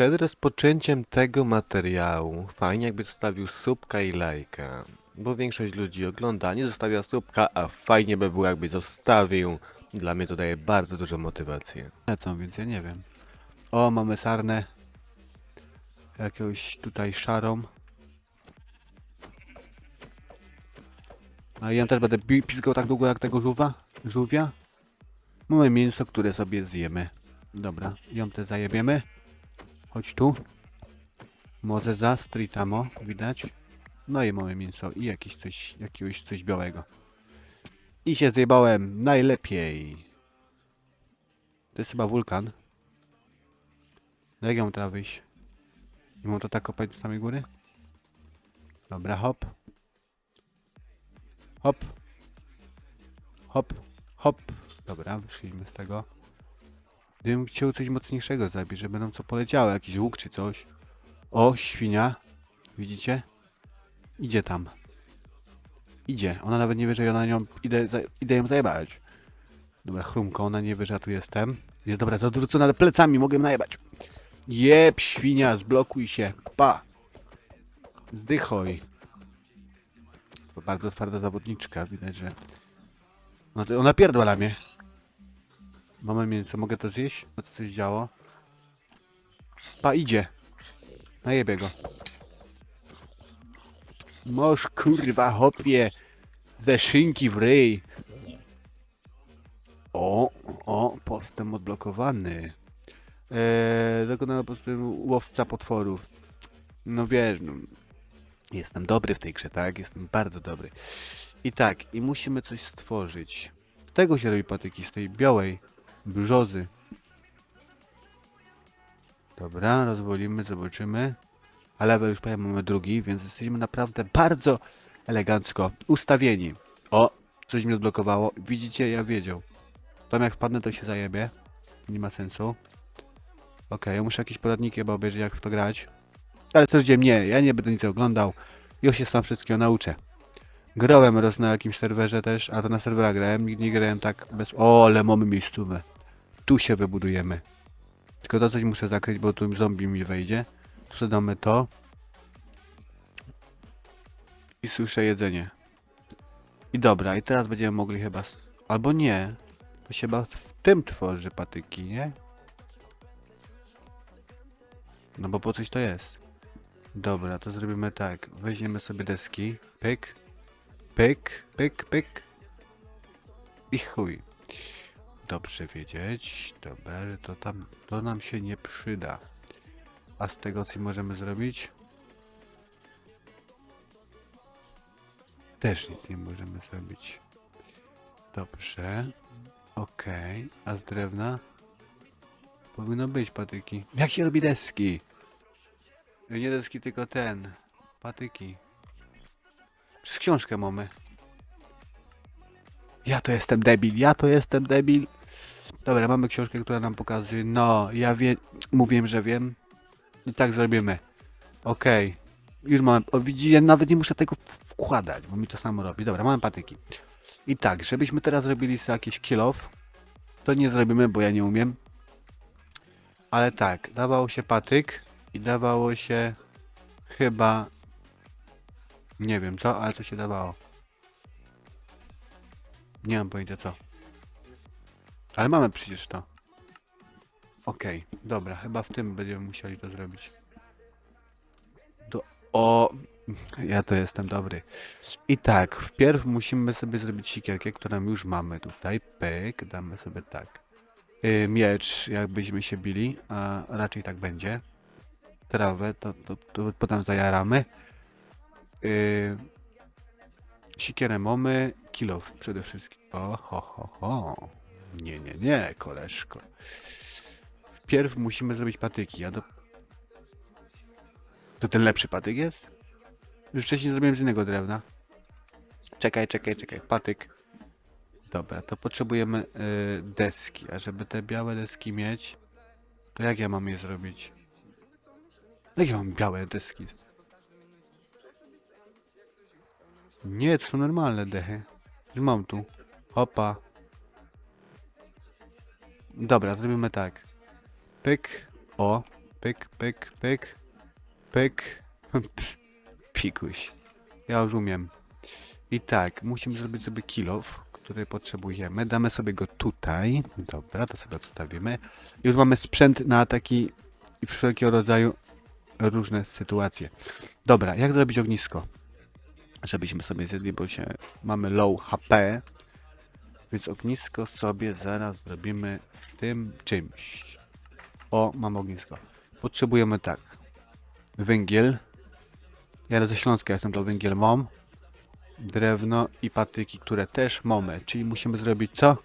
Przed rozpoczęciem tego materiału fajnie jakby zostawił subka i lajka, bo większość ludzi ogląda, nie zostawia subka, a fajnie by było jakby zostawił. Dla mnie to daje bardzo dużą motywację. Lecą, więc ja nie wiem. O, mamy sarnę. Jakąś tutaj szarą. A ja też będę pi- piskał tak długo jak tego żółwa? Żółwia? Mamy mięso, które sobie zjemy. Dobra, ją te zajebiemy. Chodź tu. Może za stritamo, widać. No i mamy mięso i jakieś coś, jakiegoś coś białego. I się zjebałem najlepiej. To jest chyba wulkan. No jak ja teraz wyjść? Nie mam to tak kopać z samej góry? Dobra, hop. Hop. Hop. Hop. Dobra, wyszliśmy z tego. Gdybym chciał coś mocniejszego zabić, żeby nam co poleciało, jakiś łuk czy coś. O, świnia. Widzicie? Idzie tam. Idzie. Ona nawet nie wie, że ja na nią idę, za, idę ją zajebać. Dobra, chrumko, ona nie wie, że ja tu jestem. Jest dobra, zawrócona plecami, mogę ją najebać. Jeb, świnia, zblokuj się. Pa. Zdychoj. To bardzo twarda zawodniczka, widać, że... No to ona pierdła mnie. Mamy mięso, mogę to zjeść? Bo to coś działo. Pa, idzie. Najebie go. Moż kurwa hopie. Ze szynki w ryj. O, o, postęp odblokowany. Eee, dokonano postępu łowca potworów. No wiesz, no, jestem dobry w tej grze, tak? Jestem bardzo dobry. I tak, i musimy coś stworzyć. Z tego się robi patyki, z tej białej brzozy. Dobra, rozwolimy, zobaczymy. A level już powiem, mamy drugi, więc jesteśmy naprawdę bardzo elegancko ustawieni. O, coś mi odblokowało. Widzicie, ja wiedział. Tam jak wpadnę, to się zajebie. Nie ma sensu. Okej, ja muszę jakieś poradniki chyba obejrzeć, jak w to grać. Ale co gdzie mnie, ja nie będę nic oglądał. Już się sam wszystkiego nauczę. Grałem raz na jakimś serwerze też, a to na serwerach grałem, nigdy nie grałem tak bez... O, ale mamy miejscówę. Tu się wybudujemy. Tylko to coś muszę zakryć, bo tu zombie mi wejdzie. Tu sobie damy to. I słyszę jedzenie. I dobra, i teraz będziemy mogli chyba... Albo nie. To się chyba w tym tworzy patyki, nie? No bo po coś to jest. Dobra, to zrobimy tak. Weźmiemy sobie deski. Pyk. Pyk, pyk, pyk. I chuj. Dobrze wiedzieć. Dobra, że to tam, to nam się nie przyda. A z tego co możemy zrobić? Też nic nie możemy zrobić. Dobrze. Okej. A z drewna? Powinno być patyki. Jak się robi deski? Nie deski, tylko ten. Patyki. Przez książkę mamy. Ja to jestem debil, ja to jestem debil. Dobra, mamy książkę, która nam pokazuje. No, ja wiem, mówiłem, że wiem. I tak zrobimy. Okej. Już mamy. O, widzi, ja nawet nie muszę tego w- wkładać, bo mi to samo robi. Dobra, mamy patyki. I tak, żebyśmy teraz robili sobie jakiś kill off, to nie zrobimy, bo ja nie umiem. Ale tak, dawało się patyk i dawało się chyba nie wiem co, ale co się dawało. Nie mam pojęcia co. Ale mamy przecież to. Okej, dobra, chyba w tym będziemy musieli to zrobić. Do... O, ja to jestem dobry. I tak, wpierw musimy sobie zrobić sikierkę, którą już mamy tutaj. Pyk, damy sobie tak. Yy, miecz, jakbyśmy się bili, a raczej tak będzie. Trawę, to, to, to potem zajaramy. Yy, sikierę mamy, kilof przede wszystkim. O, ho, ho, ho. Nie, nie, nie, koleżko. Wpierw musimy zrobić patyki, a do... To ten lepszy patyk jest? Już wcześniej zrobiłem z innego drewna. Czekaj, czekaj, czekaj. Patyk. Dobra, to potrzebujemy y, deski. A żeby te białe deski mieć, to jak ja mam je zrobić? Jak ja mam białe deski? Nie, to są normalne dechy. Już mam tu. Hopa. Dobra, zrobimy tak. Pyk. O. Pyk, pyk, pyk, pyk. Pikuś. Ja już umiem. I tak, musimy zrobić sobie kilof, który potrzebujemy. Damy sobie go tutaj. Dobra, to sobie odstawimy. Już mamy sprzęt na taki i wszelkiego rodzaju różne sytuacje. Dobra, jak zrobić ognisko? Żebyśmy sobie zjedli, bo się mamy low HP. Więc ognisko sobie zaraz zrobimy w tym czymś. O, mam ognisko. Potrzebujemy tak. Węgiel. Ja ze Śląska jestem, to węgiel mam. Drewno i patyki, które też mamy. Czyli musimy zrobić co?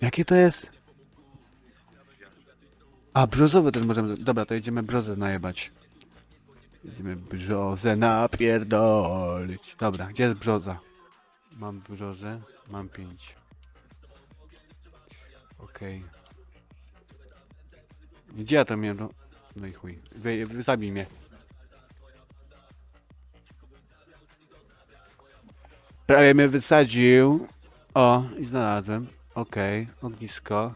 Jakie to jest? A, brzozowe też możemy. Dobra, to jedziemy brzozę najebać. Jedziemy brzozę napierdolić. Dobra, gdzie jest brzoza? Mam brzozę, mam pięć. Okej. Gdzie ja tam miałem? No, i chuj. Wy, zabij mnie. Prawie mnie wysadził. O, i znalazłem. Okej, ognisko.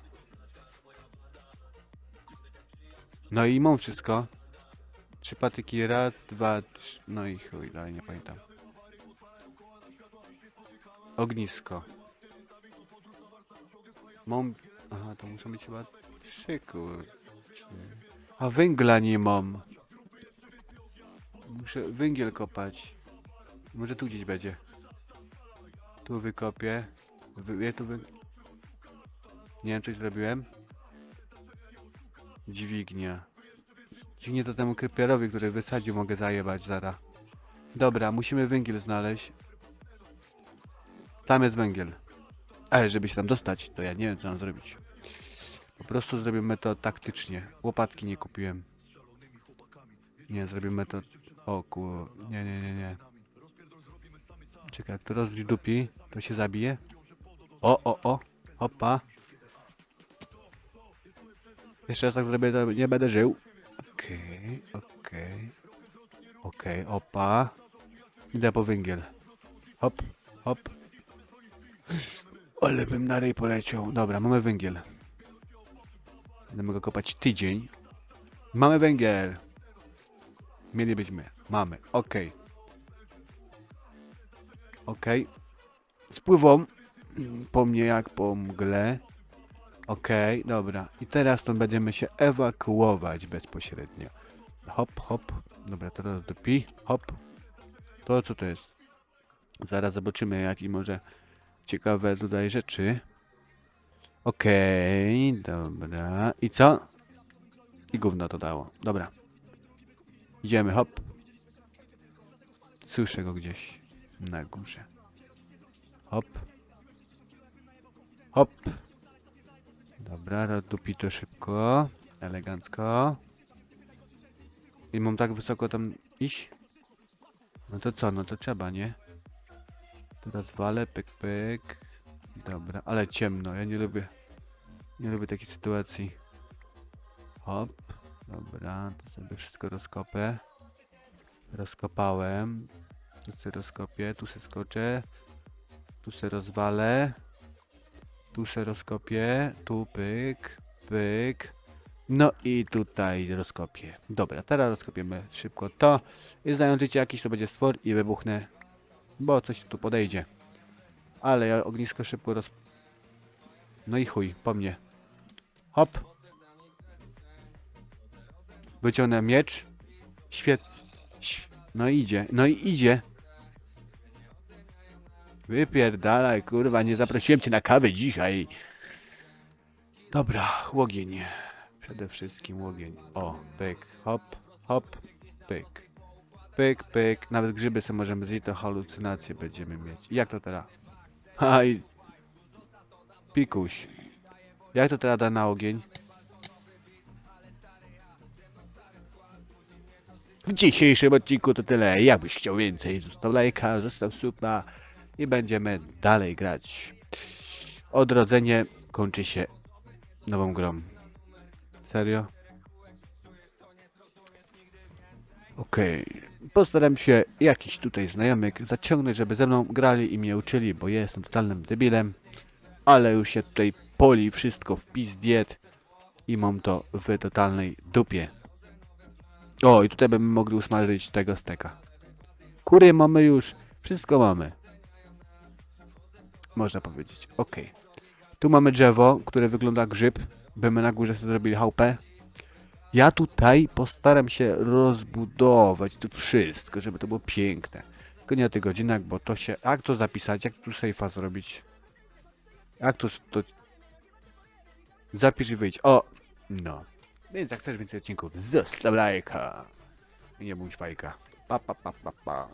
No i mam wszystko. Trzy patyki, raz, dwa, trzy. No i chuj, dalej nie pamiętam. Ognisko. Mam. Aha, to muszą być chyba trzy kurczę. A węgla nie mam. Muszę węgiel kopać. Może tu gdzieś będzie. Tu wykopię. Wy, ja tu wy... Nie wiem, coś zrobiłem. Dźwignia. Dźwignię to temu krypierowi, który wysadził, mogę zajebać zara. Dobra, musimy węgiel znaleźć. Tam jest węgiel. Ale żeby się tam dostać, to ja nie wiem co mam zrobić. Po prostu zrobimy to taktycznie. Łopatki nie kupiłem. Nie, zrobimy to... O kur... Nie, nie, nie, nie. Czekaj, jak to rozdupi, to się zabije. O, o, o. Opa. Jeszcze raz tak zrobię, to nie będę żył. Okej, okej. Okej, opa. Idę po węgiel. Hop, hop. Ale bym na ryj poleciał. Dobra, mamy węgiel. Będziemy go kopać tydzień. Mamy węgiel. Mielibyśmy. Mamy. Okej. Okej. Spływą. Po mnie jak po mgle. Okej, dobra. I teraz stąd będziemy się ewakuować bezpośrednio. Hop, hop. Dobra, to rozdupi. Hop. To co to jest? Zaraz zobaczymy jakie może ciekawe tutaj rzeczy. Okej, dobra. I co? I gówno to dało. Dobra. Idziemy, hop. Słyszę go gdzieś na górze. Hop. Hop. Dobra, rozdupi to szybko. Elegancko. I mam tak wysoko tam iść? No to co? No to trzeba, nie? Teraz walę, pyk, pyk. Dobra, ale ciemno, ja nie lubię. Nie lubię takiej sytuacji. Hop, dobra, to sobie wszystko rozkopę. Rozkopałem. Tu sobie rozkopię, tu sobie skoczę. Tu sobie rozwalę. Tu sobie rozkopię. Tu pyk, pyk. No i tutaj rozkopię. Dobra, teraz rozkopiemy szybko to. I znając życie jakiś to będzie stwór i wybuchnę. Bo coś tu podejdzie. Ale ja ognisko szybko roz... No i chuj, po mnie. Hop. Wyciągnę miecz. Świet... Św... No idzie, no i idzie. Wypierdalaj, kurwa, nie zaprosiłem cię na kawę dzisiaj. Dobra, łogień. Przede wszystkim łogień. O, pyk, hop, hop, pyk. Pyk, pyk. Nawet grzyby sobie możemy zjeść, to halucynacje będziemy mieć. Jak to teraz? Aj. Pikuś. Jak to teraz da na ogień? W dzisiejszym odcinku to tyle. Jakbyś chciał więcej, zostaw lajka, zostaw suba i będziemy dalej grać. Odrodzenie kończy się nową grą. Serio? Okej. Postaram się jakiś tutaj znajomych zaciągnąć, żeby ze mną grali i mnie uczyli, bo ja jestem totalnym debilem. ale już się tutaj poli wszystko w pis diet i mam to w totalnej dupie. O, i tutaj będziemy mogli usmażyć tego steka. Kury mamy już, wszystko mamy. Można powiedzieć, ok. Tu mamy drzewo, które wygląda jak grzyb. Bymy na górze sobie zrobili chałupę. Ja tutaj postaram się rozbudować to wszystko, żeby to było piękne. Tylko nie o tych godzinach, bo to się... Jak to zapisać? Jak tu sejfa zrobić? Jak to... to... Zapisz i wyjdź. O! No. Więc jak chcesz więcej odcinków, zostaw lajka. I nie bądź fajka. Pa, pa, pa, pa, pa.